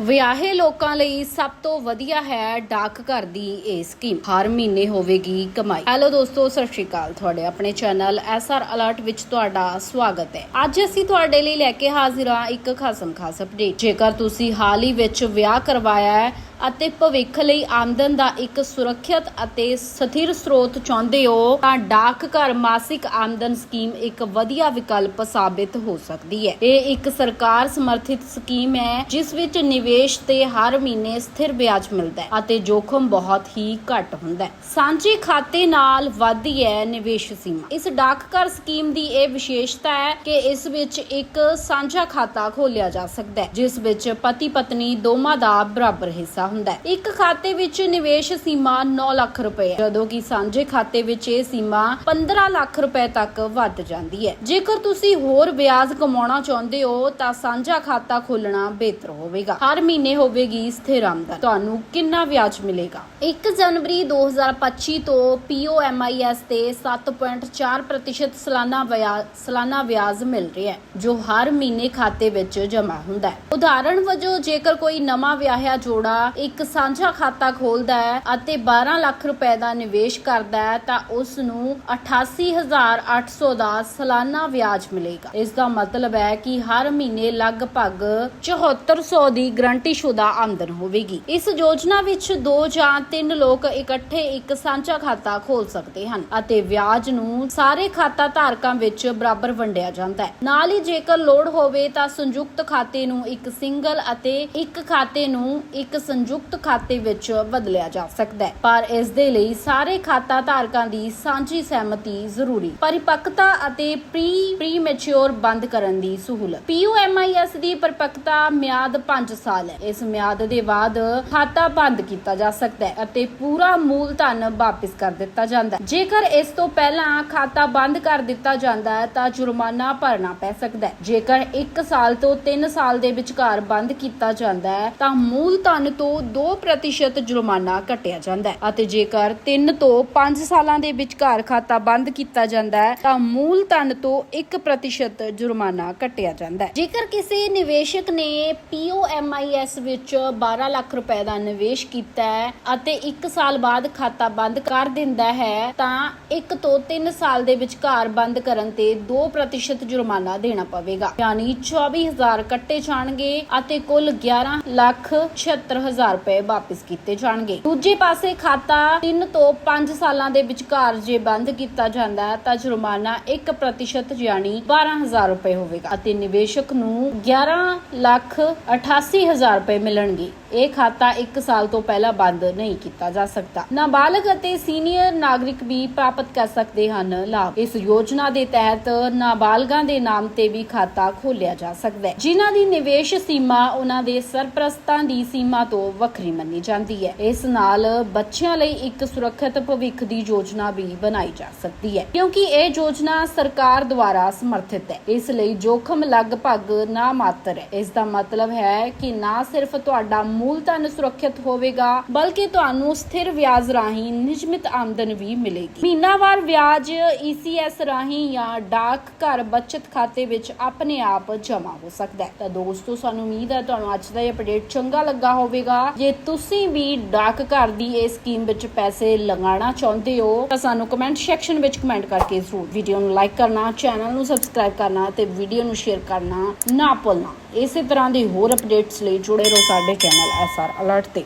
ਵਿਆਹੇ ਲੋਕਾਂ ਲਈ ਸਭ ਤੋਂ ਵਧੀਆ ਹੈ ਡਾਕ ਘਰ ਦੀ ਇਹ ਸਕੀਮ। ਹਰ ਮਹੀਨੇ ਹੋਵੇਗੀ ਕਮਾਈ। ਹੈਲੋ ਦੋਸਤੋ, ਸਤਿ ਸ਼੍ਰੀ ਅਕਾਲ। ਤੁਹਾਡੇ ਆਪਣੇ ਚੈਨਲ ਐਸਆਰ ਅਲਰਟ ਵਿੱਚ ਤੁਹਾਡਾ ਸਵਾਗਤ ਹੈ। ਅੱਜ ਅਸੀਂ ਤੁਹਾਡੇ ਲਈ ਲੈ ਕੇ ਹਾਜ਼ਰ ਹਾਂ ਇੱਕ ਖਾਸਮ ਖਾਸ ਅਪਡੇਟ ਜੇਕਰ ਤੁਸੀਂ ਹਾਲ ਹੀ ਵਿੱਚ ਵਿਆਹ ਕਰਵਾਇਆ ਹੈ ਅਤੇ ਭਵਿੱਖ ਲਈ ਆਮਦਨ ਦਾ ਇੱਕ ਸੁਰੱਖਿਅਤ ਅਤੇ ਸਥਿਰ ਸਰੋਤ ਚਾਹੁੰਦੇ ਹੋ, ਤਾਂ ਡਾਕਘਰ ਮਾਸਿਕ ਆਮਦਨ ਸਕੀਮ ਇੱਕ ਵਧੀਆ ਵਿਕਲਪ ਸਾਬਿਤ ਹੋ ਸਕਦੀ ਹੈ। ਇਹ ਇੱਕ ਸਰਕਾਰ ਸਮਰਥਿਤ ਸਕੀਮ ਹੈ, ਜਿਸ ਵਿੱਚ ਨਿਵੇਸ਼ ਤੇ ਹਰ ਮਹੀਨੇ ਸਥਿਰ ਵਿਆਜ ਮਿਲਦਾ ਹੈ ਅਤੇ ਜੋਖਮ ਬਹੁਤ ਹੀ ਘੱਟ ਹੁੰਦਾ ਹੈ। ਸਾਂਝੇ ਖਾਤੇ ਨਾਲ ਵੱਧਦੀ ਹੈ ਨਿਵੇਸ਼ ਸੀਮਾ। ਇਸ ਡਾਕਘਰ ਸਕੀਮ ਦੀ ਇਹ ਵਿਸ਼ੇਸ਼ਤਾ ਹੈ ਕਿ ਇਸ ਵਿੱਚ ਇੱਕ ਸਾਂਝਾ ਖਾਤਾ ਖੋਲਿਆ ਜਾ ਸਕਦਾ ਹੈ, ਜਿਸ ਵਿੱਚ ਪਤੀ ਪਤਨੀ ਦੋਵਾਂ ਦਾ ਬਰਾਬਰ ਹਿੱਸਾ ਹੁੰਦਾ ਹੈ। ਇੱਕ ਖਾਤੇ ਵਿੱਚ ਨਿਵੇਸ਼ ਸੀਮਾ 9 ਲੱਖ ਰੁਪਏ ਹੈ। ਜਦੋਂ ਕਿ ਸਾਂਝੇ ਖਾਤੇ ਵਿੱਚ ਇਹ ਸੀਮਾ 15 ਲੱਖ ਰੁਪਏ ਤੱਕ ਵੱਧ ਜਾਂਦੀ ਹੈ। ਜੇਕਰ ਤੁਸੀਂ ਹੋਰ ਵਿਆਜ ਕਮਾਉਣਾ ਚਾਹੁੰਦੇ ਹੋ, ਤਾਂ ਸਾਂਝਾ ਖਾਤਾ ਖੋਲਣਾ ਬਿਹਤਰ ਹੋਵੇਗਾ। ਹਰ ਮਹੀਨੇ ਹੋਵੇਗੀ ਸਥਿਰ ਆਮਦਨ। ਤੁਹਾਨੂੰ ਕਿੰਨਾ ਵਿਆਜ ਮਿਲੇਗਾ? 1 ਜਨਵਰੀ 2025 ਤੋਂ POMIS ਤੇ 7.4% ਸਾਲਾਨਾ ਵਿਆਜ ਸਾਲਾਨਾ ਵਿਆਜ ਮਿਲ ਰਿਹਾ ਹੈ, ਜੋ ਹਰ ਮਹੀਨੇ ਖਾਤੇ ਵਿੱਚ ਜਮ੍ਹਾਂ ਹੁੰਦਾ ਹੈ। ਉਦਾਹਰਣ ਵਜੋਂ, ਜੇਕਰ ਕੋਈ ਨਵਾਂ ਵਿਆਹਿਆ ਜੋੜਾ ਇੱਕ ਸਾਂਝਾ ਖਾਤਾ ਖੋਲਦਾ ਹੈ ਅਤੇ 12 ਲੱਖ ਰੁਪਏ ਦਾ ਨਿਵੇਸ਼ ਕਰਦਾ ਹੈ, ਤਾਂ ਉਸ ਨੂੰ 88800 ਦਾ ਸਾਲਾਨਾ ਵਿਆਜ ਮਿਲੇਗਾ। ਇਸ ਦਾ ਮਤਲਬ ਹੈ ਕਿ ਹਰ ਮਹੀਨੇ ਲਗਭਗ 7400 ਦੀ ਗਰੰਟੀਸ਼ੁਦਾ ਆਮਦਨ ਹੋਵੇਗੀ। ਇਸ ਯੋਜਨਾ ਵਿੱਚ ਦੋ ਜਾਂ ਤਿੰਨ ਲੋਕ ਇਕੱਠੇ ਇੱਕ ਸਾਂਝਾ ਖਾਤਾ ਖੋਲ ਸਕਦੇ ਹਨ ਅਤੇ ਵਿਆਜ ਨੂੰ ਸਾਰੇ ਖਾਤਾ ਧਾਰਕਾਂ ਵਿੱਚ ਬਰਾਬਰ ਵੰਡਿਆ ਜਾਂਦਾ ਹੈ। ਨਾਲ ਹੀ ਜੇਕਰ ਲੋੜ ਹੋਵੇ ਤਾਂ ਸੰਯੁਕਤ ਖਾਤੇ ਨੂੰ ਇੱਕ ਸਿੰਗਲ ਅਤੇ ਇੱਕ ਖਾਤੇ ਨੂੰ ਇੱਕ ਸੰਯੁਕਤ ਖਾਤੇ ਵਿੱਚ ਬਦਲਿਆ ਜਾ ਸਕਦਾ ਹੈ। ਪਰ ਇਸ ਦੇ ਲਈ ਸਾਰੇ ਖਾਤਾ ਧਾਰਕਾਂ ਦੀ ਸਾਂਝੀ ਸਹਿਮਤੀ ਜ਼ਰੂਰੀ। ਪਰਿਪੱਕਤਾ ਅਤੇ ਪ੍ਰੀ ਪ੍ਰੀ ਬੰਦ ਕਰਨ ਦੀ ਸਹੂਲਤ। POMIS ਦੀ ਪਰਿਪੱਕਤਾ ਮਿਆਦ 5 ਸਾਲ ਹੈ। ਇਸ ਮਿਆਦ ਦੇ ਬਾਅਦ ਖਾਤਾ ਬੰਦ ਕੀਤਾ ਜਾ ਸਕਦਾ ਹੈ ਅਤੇ ਪੂਰਾ ਮੂਲ ਧਨ ਵਾਪਸ ਕਰ ਦਿੱਤਾ ਜਾਂਦਾ ਹੈ। ਜੇਕਰ ਇਸ ਤੋਂ ਪਹਿਲਾਂ ਖਾਤਾ ਬੰਦ ਕਰ ਦਿੱਤਾ ਜਾਂਦਾ ਹੈ, ਤਾਂ ਜੁਰਮਾਨਾ ਭਰਨਾ ਪੈ ਸਕਦਾ ਹੈ। ਜੇਕਰ 1 ਸਾਲ ਤੋਂ 3 ਸਾਲ ਦੇ ਵਿਚਕਾਰ ਬੰਦ ਕੀਤਾ ਜਾਂਦਾ ਹੈ, ਤਾਂ ਮੂਲ ਧਨ ਤੋਂ 2% ਜੁਰਮਾਨਾ ਕੱਟਿਆ ਜਾਂਦਾ ਹੈ। ਅਤੇ ਜੇਕਰ 3 ਤੋਂ 5 ਸਾਲਾਂ ਦੇ ਵਿਚਕਾਰ ਖਾਤਾ ਬੰਦ ਕੀਤਾ ਜਾਂਦਾ ਹੈ, ਤਾਂ ਮੂਲ ਧਨ ਤੋਂ 1% ਜੁਰਮਾਨਾ ਕੱਟਿਆ ਜਾਂਦਾ ਹੈ। ਜੇਕਰ ਕਿਸੇ ਨਿਵੇਸ਼ਕ ਨੇ POMIS ਵਿੱਚ 12 ਲੱਖ ਰੁਪਏ ਦਾ ਨਿਵੇਸ਼ ਕੀਤਾ ਹੈ ਅਤੇ 1 ਸਾਲ ਬਾਅਦ ਖਾਤਾ ਬੰਦ ਕਰ ਦਿੰਦਾ ਹੈ, ਤਾਂ 1 ਤੋਂ 3 ਸਾਲ ਦੇ ਵਿਚਕਾਰ ਬੰਦ ਕਰਨ ਤੇ 2% ਜੁਰਮਾਨਾ ਦੇਣਾ ਪਵੇਗਾ। ਯਾਨੀ 24000 ਕੱਟੇ ਜਾਣਗੇ ਅਤੇ ਕੁੱਲ 11 ਲੱਖ 76000 ਰੁਪਏ ਵਾਪਸ ਕੀਤੇ ਜਾਣਗੇ। ਦੂਜੇ ਪਾਸੇ ਖਾਤਾ 3 ਤੋਂ 5 ਸਾਲਾਂ ਦੇ ਵਿਚਕਾਰ ਜੇ ਬੰਦ ਕੀਤਾ ਜਾਂਦਾ ਹੈ, ਤਾਂ ਜੁਰਮਾਨਾ 1% ਯਾਨੀ 12000 ਰੁਪਏ ਹੋਵੇਗਾ ਅਤੇ ਨਿਵੇਸ਼ਕ ਨੂੰ 11 ਲੱਖ 88000 ਰੁਪਏ ਮਿਲਣਗੇ। ਇਹ ਖਾਤਾ 1 ਸਾਲ ਤੋਂ ਪਹਿਲਾਂ ਬੰਦ ਨਹੀਂ ਕੀਤਾ ਜਾ ਸਕਦਾ। ਨਾਬਾਲਗ ਅਤੇ ਸੀਨੀਅਰ ਨਾਗਰਿਕ ਵੀ ਪ੍ਰਾਪਤ ਕਰ ਸਕਦੇ ਹਨ ਲਾਭ। ਇਸ ਯੋਜਨਾ ਦੇ ਤਹਿਤ ਨਾਬਾਲਗਾਂ ਦੇ ਨਾਮ ਤੇ ਵੀ ਖਾਤਾ ਖੋਲਿਆ ਜਾ ਸਕਦਾ ਹੈ। ਜਿਨ੍ਹਾਂ ਦੀ ਨਿਵੇਸ਼ ਸੀਮਾ ਉਹਨਾਂ ਦੇ ਸਰਪ੍ਰਸਤਾਂ ਦੀ ਸੀਮਾ ਤੋਂ ਵੱਖਰੀ ਮੰਨੀ ਜਾਂਦੀ ਹੈ। ਇਸ ਨਾਲ ਬੱਚਿਆਂ ਲਈ ਇੱਕ ਸੁਰੱਖਿਅਤ ਭਵਿੱਖ ਦੀ ਯੋਜਨਾ ਵੀ ਬਣਾਈ ਜਾ ਸਕਦੀ ਹੈ, ਕਿਉਂਕਿ ਇਹ ਯੋਜਨਾ ਸਰਕਾਰ ਦੁਆਰਾ ਸਮਰਥਿਤ ਹੈ। ਇਸ ਲਈ ਜੋਖਮ ਲਗਭਗ ਨਾ ਮਾਤਰ ਹੈ। ਇਸ ਦਾ ਮਤਲਬ ਹੈ ਕਿ ਨਾ ਸਿਰਫ ਤੁਹਾਡਾ ਮੂਲ ਧਨ ਸੁਰੱਖਿਅਤ ਹੋਵੇਗਾ, ਬਲਕਿ ਤੁਹਾਨੂੰ ਸਥਿਰ ਵਿਆਜ ਰਾਹੀਂ ਨਿਯਮਿਤ ਆਮਦਨ ਵੀ ਮਿਲੇਗੀ। ਮਹੀਨਾਵਾਰ ਵਿਆਜ ECS ਰਾਹੀਂ ਜਾਂ ਡਾਕ ਘਰ ਬਚਤ ਖਾਤੇ ਵਿੱਚ ਆਪਣੇ ਆਪ ਜਮ੍ਹਾਂ ਹੋ ਸਕਦਾ ਹੈ। ਤਾਂ ਦੋਸਤੋ, ਸਾਨੂੰ ਉਮੀਦ ਹੈ ਤੁਹਾਨੂੰ ਅੱਜ ਦਾ ਇਹ ਅਪਡੇਟ ਚੰਗਾ ਲੱਗਾ ਹੋਵੇਗਾ। ਜੇ ਤੁਸੀਂ ਵੀ ਡਾਕ ਘਰ ਦੀ ਇਸ ਸਕੀਮ ਵਿੱਚ ਪੈਸੇ ਲਗਾਉਣਾ ਚਾਹੁੰਦੇ ਹੋ, ਤਾਂ ਸਾਨੂੰ ਕਮੈਂਟ ਸੈਕਸ਼ਨ ਵਿੱਚ ਕਮੈਂਟ ਕਰਕੇ ਜ਼ਰੂਰ ਵੀਡੀਓ ਨੂੰ ਲਾਈਕ ਕਰਨਾ ਚੈਨਲ ਨੂੰ ਸਬਸਕ੍ਰਾਈਬ ਕਰਨਾ ਤੇ ਵੀਡੀਓ ਨੂੰ ਸ਼ੇਅਰ ਕਰਨਾ ਨਾ ਭੁੱਲਣਾ। ਇਸੇ ਤਰ੍ਹਾਂ ਦੇ ਹੋਰ ਅਪਡੇਟਸ ਲਈ ਜੁੜੇ ਰਹੋ ਸਾਡੇ ਚੈਨਲ ਐਸਆਰ ਅਲਰਟ ਤੇ।